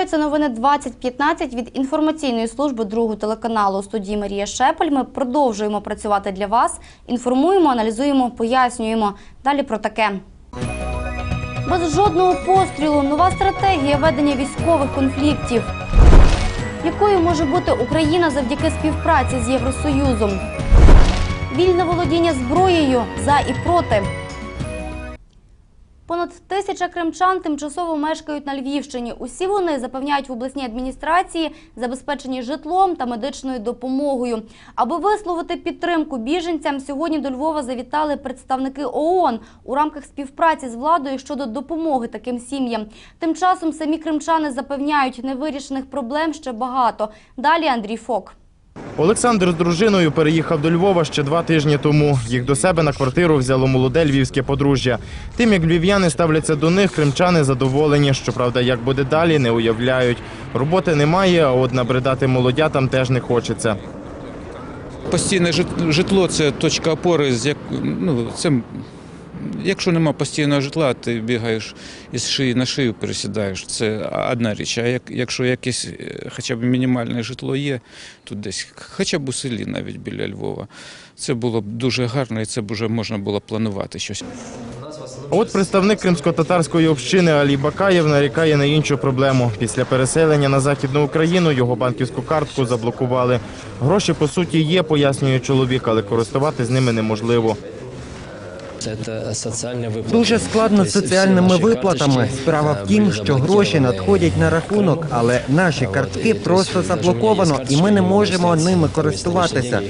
Вітаю, це новини 2015 від інформаційної служби другого телеканалу у студії Марія Шепель. Ми продовжуємо працювати для вас. Інформуємо, аналізуємо, пояснюємо. Далі про таке. Без жодного пострілу нова стратегія ведення військових конфліктів. Якою може бути Україна завдяки співпраці з Євросоюзом? Вільне володіння зброєю за і проти. Понад тисяча кримчан тимчасово мешкають на Львівщині. Усі вони запевняють в обласній адміністрації, забезпечені житлом та медичною допомогою. Аби висловити підтримку біженцям, сьогодні до Львова завітали представники ООН у рамках співпраці з владою щодо допомоги таким сім'ям. Тим часом самі кримчани запевняють, невирішених проблем ще багато. Далі Андрій Фок. Олександр з дружиною переїхав до Львова ще два тижні тому. Їх до себе на квартиру взяло молоде львівське подружжя. Тим, як львів'яни ставляться до них, кримчани задоволені. Щоправда, як буде далі, не уявляють. Роботи немає, а от набридати молодятам теж не хочеться. Постійне жит- житло це точка опори, з як, ну, це, якщо нема постійного житла, ти бігаєш із шиї на шию пересідаєш. Це одна річ. А як, якщо якесь е, хоча б мінімальне житло є, тут десь, хоча б у селі навіть біля Львова, це було б дуже гарно і це б вже можна було планувати щось. От представник кримсько-татарської общини Алі Бакаєв нарікає на іншу проблему. Після переселення на західну Україну його банківську картку заблокували. Гроші по суті є, пояснює чоловік, але користуватись ними неможливо. Це соціальні виплати. Дуже складно з Тобто соціальними виплатами. Справа е, в тім, що гроші надходять на рахунок, але наші картки просто заблоковано, і ми не можемо ними користуватися.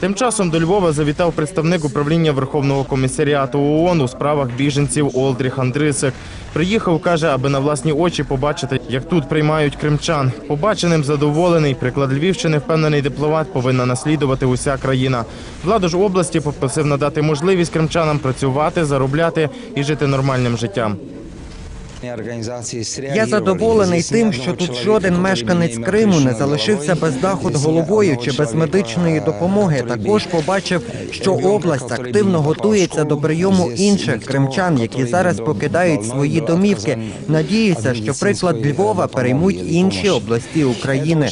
Тим часом до Львова завітав представник управління Верховного комісаріату ООН у справах біженців Олдріх Андрисик. Приїхав, каже, аби на власні очі побачити, як тут приймають кримчан. Побаченим задоволений. Приклад Львівщини, впевнений дипломат, повинна наслідувати уся країна. Владу ж області попросив надати можливість кримчанам працювати, заробляти і жити нормальним життям. Я задоволений тим, що тут жоден мешканець Криму не залишився без даху над головою чи без медичної допомоги. Також побачив, що область активно готується до прийому інших кримчан, які зараз покидають свої домівки. Надіюся, що приклад Львова переймуть інші області України.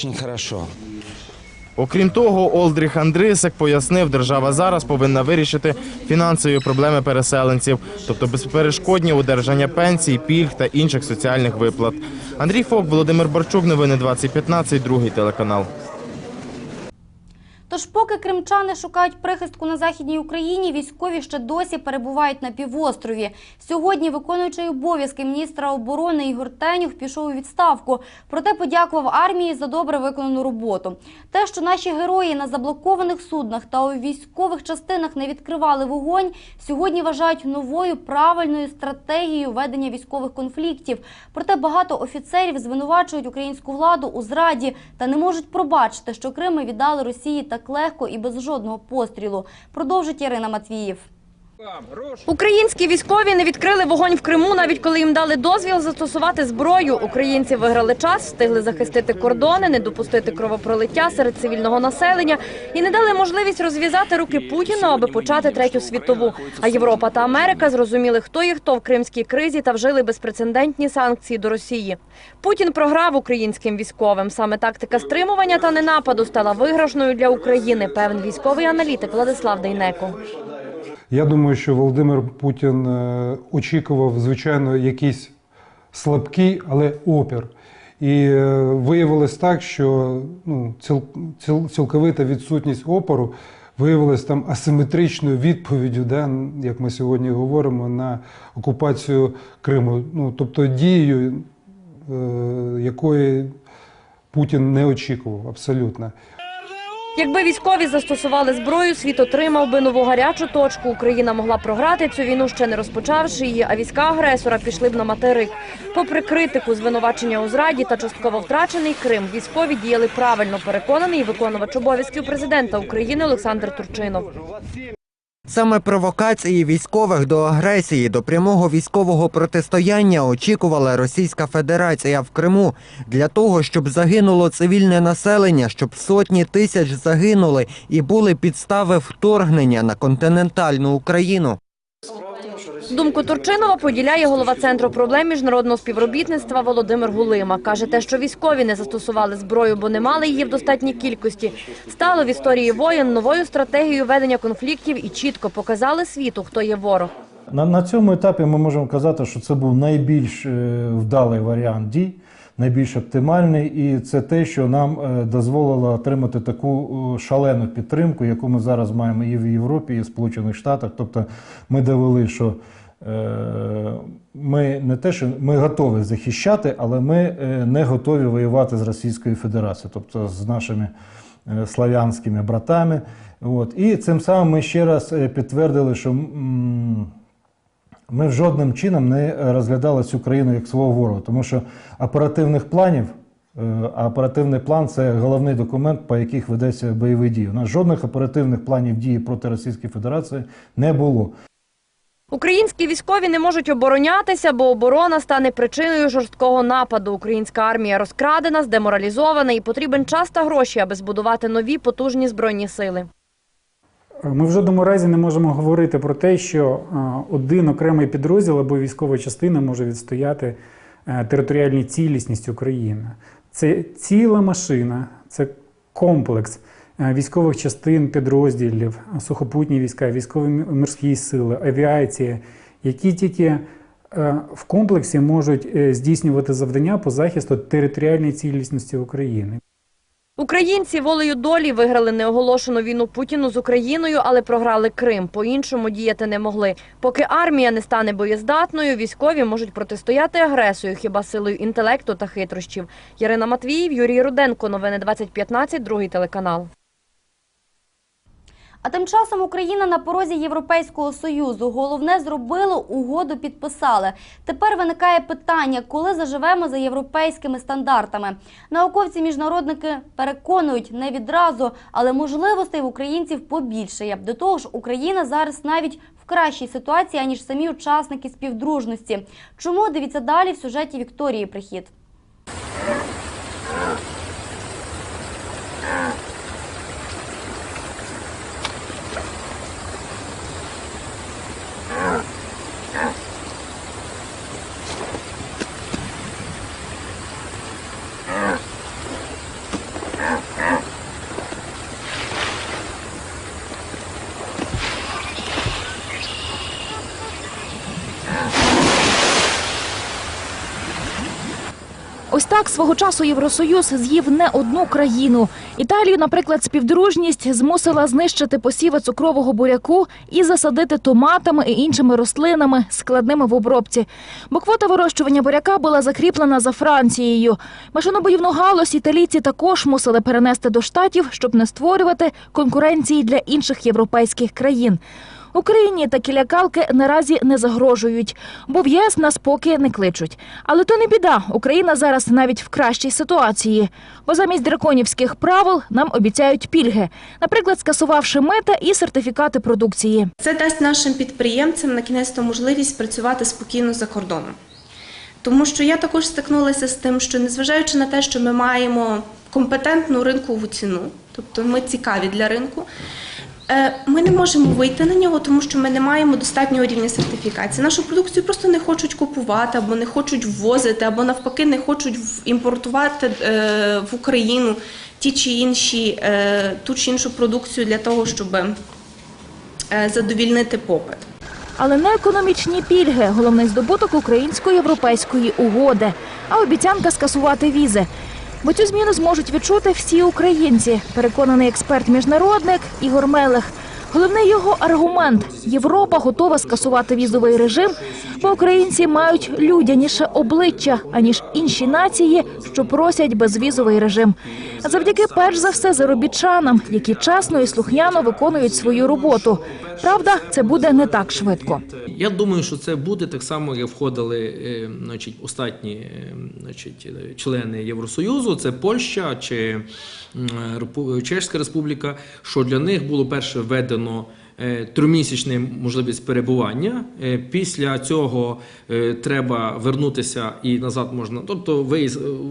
Окрім того, Олдріх Андрисик пояснив, держава зараз повинна вирішити фінансові проблеми переселенців, тобто безперешкодні удержання пенсій, пільг та інших соціальних виплат. Андрій Фок, Володимир Барчук, новини 2015, другий телеканал. Тож, поки кримчани шукають прихистку на західній Україні, військові ще досі перебувають на півострові. Сьогодні виконуючий обов'язки міністра оборони Ігор Тенюх пішов у відставку. Проте подякував армії за добре виконану роботу. Те, що наші герої на заблокованих суднах та у військових частинах не відкривали вогонь, сьогодні вважають новою правильною стратегією ведення військових конфліктів. Проте багато офіцерів звинувачують українську владу у зраді та не можуть пробачити, що Крими віддали Росії так легко і без жодного пострілу. Продовжить Ірина Матвіїв. Українські військові не відкрили вогонь в Криму, навіть коли їм дали дозвіл застосувати зброю. Українці виграли час, встигли захистити кордони, не допустити кровопролиття серед цивільного населення і не дали можливість розв'язати руки Путіну, аби почати третю світову. А Європа та Америка зрозуміли, хто є хто в кримській кризі та вжили безпрецедентні санкції до Росії. Путін програв українським військовим. Саме тактика стримування та ненападу стала виграшною для України. Певен військовий аналітик Владислав Дейнеко. Я думаю, що Володимир Путін е, очікував, звичайно, якийсь слабкий, але опір. І е, виявилось так, що ну, ціл, ціл, цілковита відсутність опору виявилась там асиметричною відповіддю, да, як ми сьогодні говоримо, на окупацію Криму. Ну, тобто дією, е, якої Путін не очікував абсолютно. Якби військові застосували зброю, світ отримав би нову гарячу точку. Україна могла програти цю війну, ще не розпочавши її, а війська агресора пішли б на материк. Попри критику, звинувачення у зраді та частково втрачений Крим, військові діяли правильно. Переконаний виконувач обов'язків президента України Олександр Турчинов. Саме провокації військових до агресії, до прямого військового протистояння очікувала Російська Федерація в Криму для того, щоб загинуло цивільне населення, щоб сотні тисяч загинули і були підстави вторгнення на континентальну Україну. Думку Турчинова поділяє голова Центру проблем міжнародного співробітництва Володимир Гулима. Каже, те, що військові не застосували зброю, бо не мали її в достатній кількості, стало в історії воєн новою стратегією ведення конфліктів і чітко показали світу, хто є ворог. На, на цьому етапі ми можемо казати, що це був найбільш е, вдалий варіант дій, найбільш оптимальний, і це те, що нам е, дозволило отримати таку е, шалену підтримку, яку ми зараз маємо і в Європі, і в Сполучених Штатах. Тобто ми довели, що е, ми не те, що ми готові захищати, але ми не готові воювати з Російською Федерацією, тобто з нашими славянськими братами. От. І цим самим ми ще раз підтвердили, що. Ми жодним чином не розглядали цю країну як свого ворога, тому що оперативних планів, е, а оперативний план це головний документ, по яких ведеться бойові дії. У нас жодних оперативних планів дії проти Російської Федерації не було. Українські військові не можуть оборонятися, бо оборона стане причиною жорсткого нападу. Українська армія розкрадена, здеморалізована і потрібен час та гроші, аби збудувати нові потужні збройні сили. Ми в жодному разі не можемо говорити про те, що е, один окремий підрозділ або військова частина може відстояти е, територіальну цілісність України. Це ціла машина, це комплекс е, військових частин, підрозділів, сухопутні війська, військові морські сили, авіація, які тільки е, в комплексі можуть е, здійснювати завдання по захисту територіальної цілісності України. Українці волею долі виграли неоголошену війну Путіну з Україною, але програли Крим. По-іншому діяти не могли. Поки армія не стане боєздатною, військові можуть протистояти агресою хіба силою інтелекту та хитрощів. Ярина Матвіїв, Юрій Руденко. Новини 2015, другий телеканал. А тим часом Україна на порозі Європейського союзу. Головне зробило, угоду підписали. Тепер виникає питання, коли заживемо за європейськими стандартами. Науковці міжнародники переконують не відразу, але можливостей в українців побільшає. До того ж, Україна зараз навіть в кращій ситуації аніж самі учасники співдружності. Чому дивіться далі в сюжеті Вікторії Прихід? Ось так свого часу Євросоюз з'їв не одну країну. Італію, наприклад, співдружність змусила знищити посіви цукрового буряку і засадити томатами і іншими рослинами, складними в обробці. Бо квота вирощування буряка була закріплена за Францією. Машинобоївну галузь італійці також мусили перенести до штатів, щоб не створювати конкуренції для інших європейських країн. Україні такі лякалки наразі не загрожують, бо в ЄС нас поки не кличуть. Але то не біда. Україна зараз навіть в кращій ситуації. Бо замість драконівських правил нам обіцяють пільги, наприклад, скасувавши мита і сертифікати продукції. Це дасть нашим підприємцям на кінець можливість працювати спокійно за кордоном. Тому що я також стикнулася з тим, що незважаючи на те, що ми маємо компетентну ринкову ціну, тобто ми цікаві для ринку, ми не можемо вийти на нього, тому що ми не маємо достатнього рівня сертифікації. Нашу продукцію просто не хочуть купувати, або не хочуть ввозити, або навпаки не хочуть імпортувати е, в Україну ті чи інші, е, ту чи іншу продукцію для того, щоб е, задовільнити попит. Але не економічні пільги головний здобуток українсько-європейської угоди, а обіцянка скасувати візи. Бо цю зміну зможуть відчути всі українці, переконаний експерт-міжнародник Ігор Мелех. Головний його аргумент Європа готова скасувати візовий режим, бо українці мають людяніше обличчя аніж інші нації, що просять безвізовий режим. Завдяки перш за все заробітчанам, які чесно і слухняно виконують свою роботу. Правда, це буде не так швидко. Я думаю, що це буде так само, як входили е, значить, останні е, значить, е, члени Євросоюзу, це Польща чи м, Чеська Республіка, що для них було перше введено е, тримісячне можливість перебування. Е, Після цього е, треба вернутися і назад можна, тобто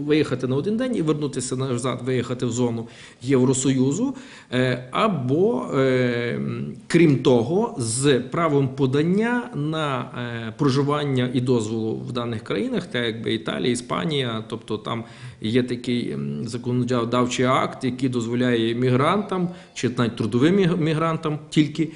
виїхати на один день і вернутися назад, виїхати в зону Євросоюзу. Е, Або, е, крім того, з правом подання на е, проживання і дозволу в даних країнах, так якби Італія, Іспанія, тобто там є такий законодавчий акт, який дозволяє мігрантам чи навіть трудовим мігрантам тільки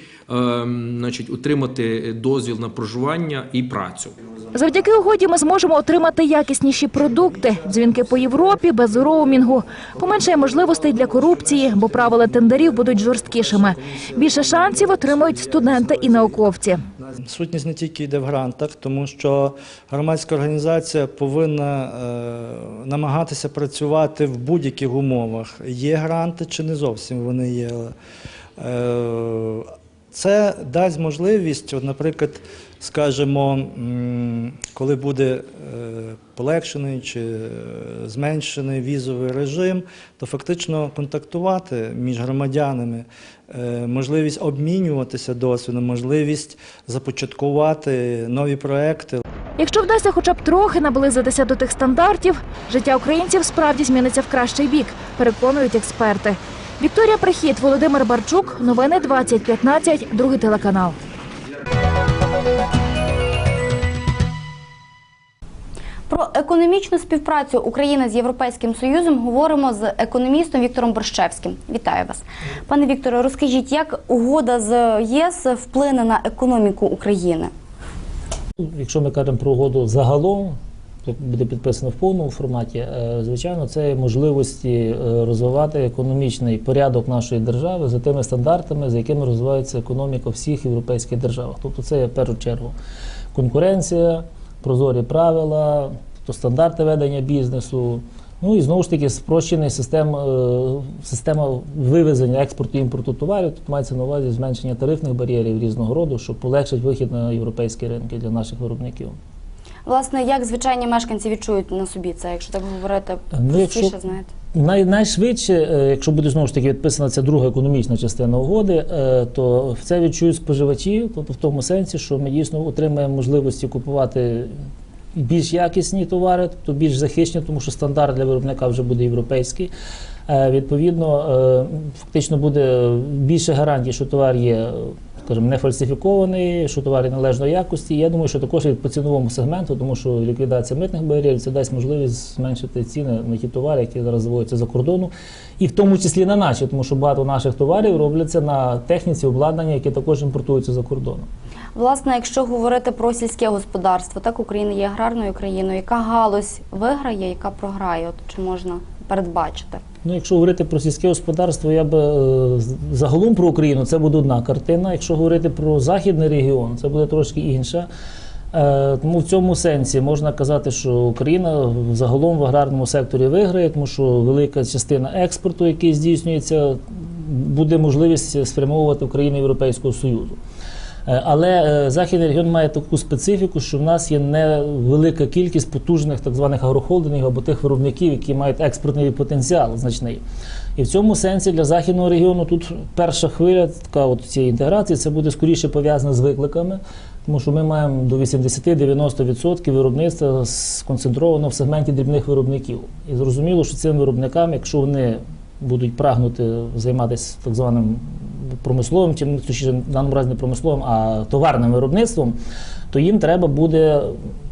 значить, отримати дозвіл на проживання і працю. Завдяки угоді ми зможемо отримати якісніші продукти, дзвінки по Європі без роумінгу. Поменшає можливостей для корупції, бо правила тендерів будуть жорсткішими. Більше шансів отримують студенти і науковці. Сутність не тільки йде в грантах, тому що громадська організація повинна е, намагатися працювати в будь-яких умовах. Є гранти чи не зовсім вони є. Е, це дасть можливість, от, наприклад, скажімо, коли буде е, полегшений чи е, зменшений візовий режим, то фактично контактувати між громадянами, е, можливість обмінюватися досвідом, можливість започаткувати нові проекти. Якщо вдасться хоча б трохи наблизитися до тих стандартів, життя українців справді зміниться в кращий бік, переконують експерти. Вікторія Прихід, Володимир Барчук, новини 2015, другий телеканал. Про економічну співпрацю України з Європейським Союзом говоримо з економістом Віктором Борщевським. Вітаю вас, пане Вікторе. Розкажіть, як угода з ЄС вплине на економіку України? Якщо ми кажемо про угоду загалом, буде підписано в повному форматі. е, Звичайно, це можливості е, розвивати економічний порядок нашої держави за тими стандартами, за якими розвивається економіка всіх європейських держав. Тобто, це в першу чергу конкуренція, прозорі правила, тобто стандарти ведення бізнесу. Ну і знову ж таки спрощений систем, е, система вивезення експорту і імпорту товарів. Тут мається на увазі зменшення тарифних бар'єрів різного роду, що полегшить вихід на європейські ринки для наших виробників. Власне, як звичайні мешканці відчують на собі це, якщо так говорити Ну, якщо- простіше, знаєте? Най, найшвидше, е, якщо буде знову ж таки відписана ця друга економічна частина угоди, е, то це відчують споживачі, тобто в тому сенсі, що ми дійсно отримаємо можливості купувати більш якісні товари, тобто більш захищені, тому що стандарт для виробника вже буде європейський. Е, Відповідно, фактично буде більше гарантій, що товар є. Скажімо, не фальсифікований, що товар є належної якості. Я думаю, що також і по ціновому сегменту, тому що ліквідація митних бар'єрів це дасть можливість зменшити ціни на ті товари, які зараз заводяться за кордону, і в тому числі на наші, тому що багато наших товарів робляться на техніці обладнання, які також імпортуються за кордону. Власне, якщо говорити про сільське господарство, так Україна є аграрною країною. Яка галузь виграє, яка програє? От чи можна передбачити? Ну, якщо говорити про сільське господарство, я би е, загалом про Україну це буде одна картина. Якщо говорити про західний регіон, це буде трошки інша. Е, Тому в цьому сенсі можна казати, що Україна загалом в аграрному секторі виграє, тому що велика частина експорту, який здійснюється, буде можливість спрямовувати в країни Європейського Союзу. Е, Але е, західний регіон має таку специфіку, що в нас є невелика кількість потужних так званих агрохолдингів або тих виробників, які мають експортний потенціал значний. І в цьому сенсі для західного регіону тут перша хвиля така от цієї інтеграції це буде скоріше пов'язано з викликами, тому що ми маємо до 80-90% виробництва сконцентровано в сегменті дрібних виробників. І зрозуміло, що цим виробникам, якщо вони будуть прагнути займатися так званим промисловим, чи ну, в даному разі не промисловим, а товарним виробництвом, то їм треба буде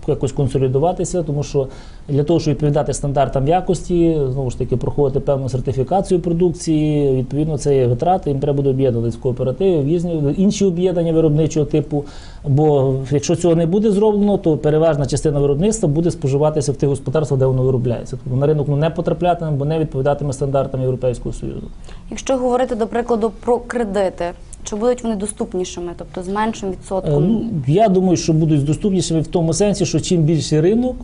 якось консолідуватися, тому що для того, щоб відповідати стандартам якості, знову ж таки, проходити певну сертифікацію продукції, відповідно, це є витрати, їм треба буде об'єднуватися в кооперативи, в інші об'єднання виробничого типу. Бо якщо цього не буде зроблено, то переважна частина виробництва буде споживатися в тих господарствах, де воно виробляється. Тобто на ринок не потраплятиме, бо не відповідатиме стандартам Європейського Союзу. Якщо говорити, до прикладу, про кредити, чи будуть вони доступнішими, тобто з меншим Е, відсотком? Ну, я думаю, що будуть доступнішими в тому сенсі, що чим більший ринок,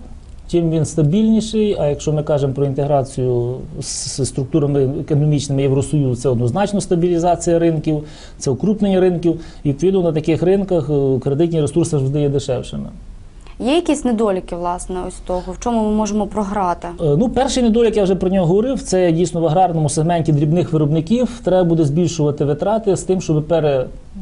тим він стабільніший. А якщо ми кажемо про інтеграцію з структурами економічними Євросоюзу, це однозначно стабілізація ринків, це укрупнення ринків. І відповідно на таких ринках е, кредитні ресурси завжди є дешевшими. Є якісь недоліки, власне, ось того, в чому ми можемо програти? Е, Ну, перший недолік, я вже про нього говорив, це дійсно в аграрному сегменті дрібних виробників. Треба буде збільшувати витрати з тим, щоб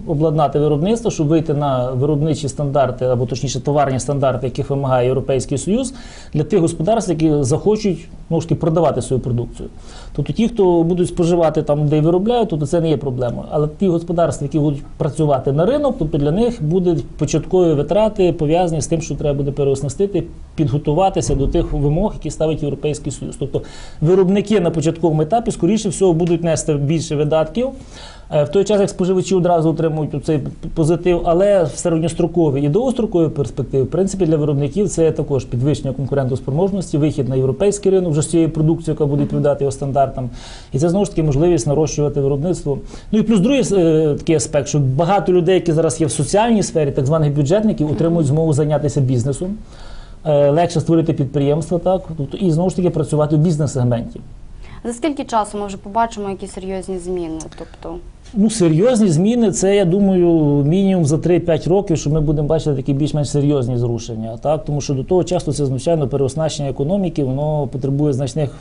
обладнати виробництво, щоб вийти на виробничі стандарти, або точніше товарні стандарти, яких вимагає Європейський Союз, для тих господарств, які захочуть ну, таки, продавати свою продукцію. Тобто ті, хто будуть споживати там, де виробляють, тобто це не є проблемою. Але ті господарства, які будуть працювати на ринок, тобто для них будуть початкові витрати пов'язані з тим, що треба буде переоснастити, підготуватися до тих вимог, які ставить Європейський Союз. Тобто виробники на початковому етапі, скоріше всього, будуть нести більше видатків. Е, В той час, як споживачі одразу отримують цей позитив, але в середньостроковій і довгостроковій перспективі, в принципі, для виробників це також підвищення конкурентоспроможності, вихід на європейський ринок вже з цією продукцією, яка буде відповідати його стандартам. І це знову ж таки можливість нарощувати виробництво. Ну і плюс другий е, такий аспект, що багато людей, які зараз є в соціальній сфері, так званих бюджетників, отримують змогу зайнятися бізнесом. Е, Легше створити підприємство, так тобто і знову ж таки працювати в бізнес-сегменті. За скільки часу ми вже побачимо якісь серйозні зміни? Тобто, Ну, серйозні зміни, це я думаю, мінімум за 3-5 років, що ми будемо бачити такі більш-менш серйозні зрушення. Так? Тому що до того часу це, звичайно, переоснащення економіки, воно потребує значних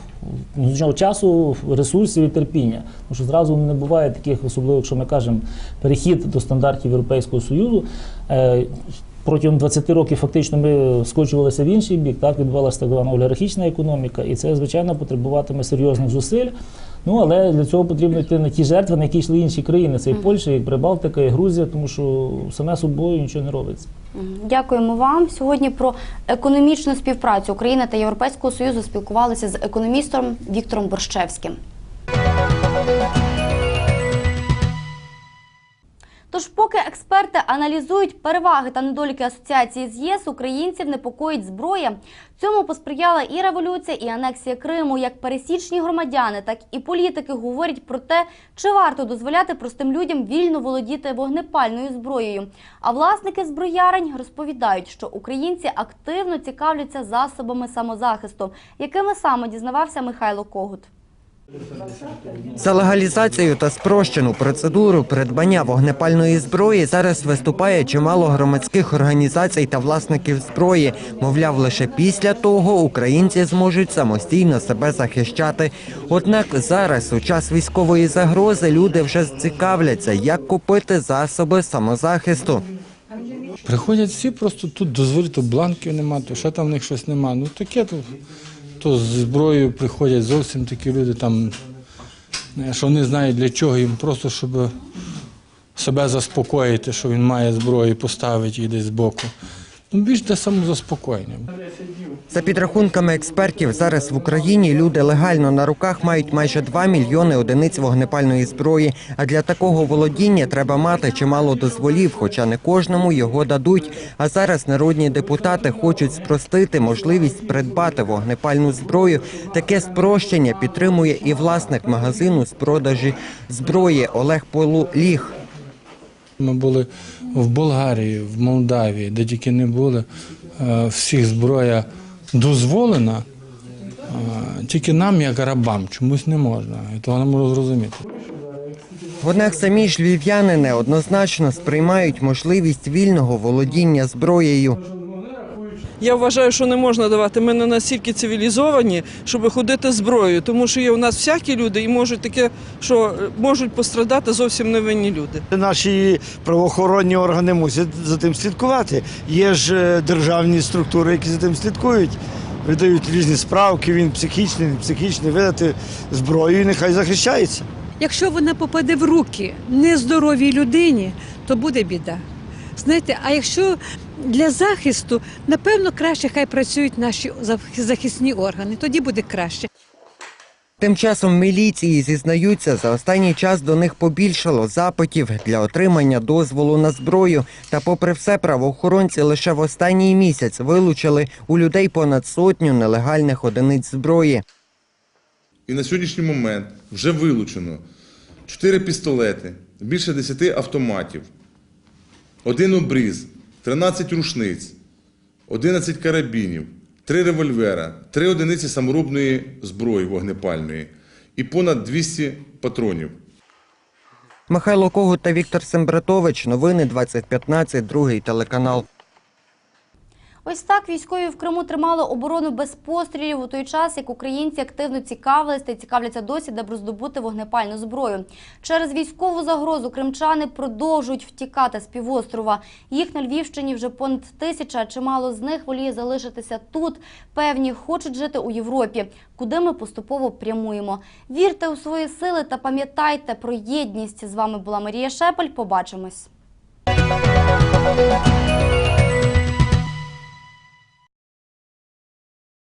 значного часу, ресурсів і терпіння. Тому що зразу не буває таких, особливо, якщо ми кажемо, перехід до стандартів Європейського Союзу. Протягом 20 років фактично ми скочувалися в інший бік, так відбувалася так звана олігархічна економіка, і це, звичайно, потребуватиме серйозних зусиль. Ну але для цього потрібно йти на ті жертви, на які йшли інші країни. Це і Польща, і Прибалтика, і Грузія, тому що саме собою нічого не робиться. Дякуємо вам. Сьогодні про економічну співпрацю України та Європейського Союзу спілкувалися з економістом Віктором Борщевським. Тож, поки експерти аналізують переваги та недоліки асоціації з ЄС, українців непокоїть зброя. Цьому посприяла і революція, і анексія Криму. Як пересічні громадяни, так і політики говорять про те, чи варто дозволяти простим людям вільно володіти вогнепальною зброєю. А власники зброярень розповідають, що українці активно цікавляться засобами самозахисту, якими саме дізнавався Михайло Когут. За легалізацію та спрощену процедуру придбання вогнепальної зброї зараз виступає чимало громадських організацій та власників зброї. Мовляв, лише після того українці зможуть самостійно себе захищати. Однак зараз, у час військової загрози, люди вже цікавляться, як купити засоби самозахисту. Приходять всі, просто тут дозволять, то бланків нема, то ще там в них щось нема. Ну таке то, то з зброєю приходять зовсім такі люди, там, е, що не знають для чого їм, просто щоб себе заспокоїти, що він має зброю, поставить її десь збоку. Ну, більш для самозаспокоєння. За підрахунками експертів, зараз в Україні люди легально на руках мають майже 2 мільйони одиниць вогнепальної зброї. А для такого володіння треба мати чимало дозволів, хоча не кожному його дадуть. А зараз народні депутати хочуть спростити можливість придбати вогнепальну зброю. Таке спрощення підтримує і власник магазину з продажі зброї Олег Полуліг. Ми були в Болгарії, в Молдавії, де тільки не були. е, Всіх зброя дозволена, е, тільки нам, як рабам, чомусь не можна. І того не можу зрозуміти. Однак самі ж львів'яни неоднозначно сприймають можливість вільного володіння зброєю. Я вважаю, що не можна давати. Ми не настільки цивілізовані, щоб ходити зброєю, тому що є у нас всякі люди і можуть таке, що можуть пострадати зовсім невинні люди. Наші правоохоронні органи мусять за тим слідкувати. Є ж е, державні структури, які за тим слідкують. Видають різні справки, він психічний, не психічний, видати зброю і нехай захищається. Якщо вона попаде в руки нездоровій людині, то буде біда. Знаєте, а якщо для захисту, напевно, краще хай працюють наші захисні органи, тоді буде краще. Тим часом міліції зізнаються, за останній час до них побільшало запитів для отримання дозволу на зброю. Та попри все, правоохоронці лише в останній місяць вилучили у людей понад сотню нелегальних одиниць зброї. І на сьогоднішній момент вже вилучено 4 пістолети, більше 10 автоматів, один обріз, 13 рушниць, 11 карабінів, 3 револьвера, 3 одиниці саморобної зброї вогнепальної і понад 200 патронів. Михайло Когут та Віктор Сембратович. Новини 2015, другий телеканал. Ось так військові в Криму тримали оборону без пострілів у той час, як українці активно цікавились та цікавляться досі, де роздобути вогнепальну зброю. Через військову загрозу кримчани продовжують втікати з півострова. Їх на Львівщині вже понад тисяча. Чимало з них воліє залишитися тут. Певні хочуть жити у Європі, куди ми поступово прямуємо. Вірте у свої сили та пам'ятайте про єдність. З вами була Марія Шепель. Побачимось.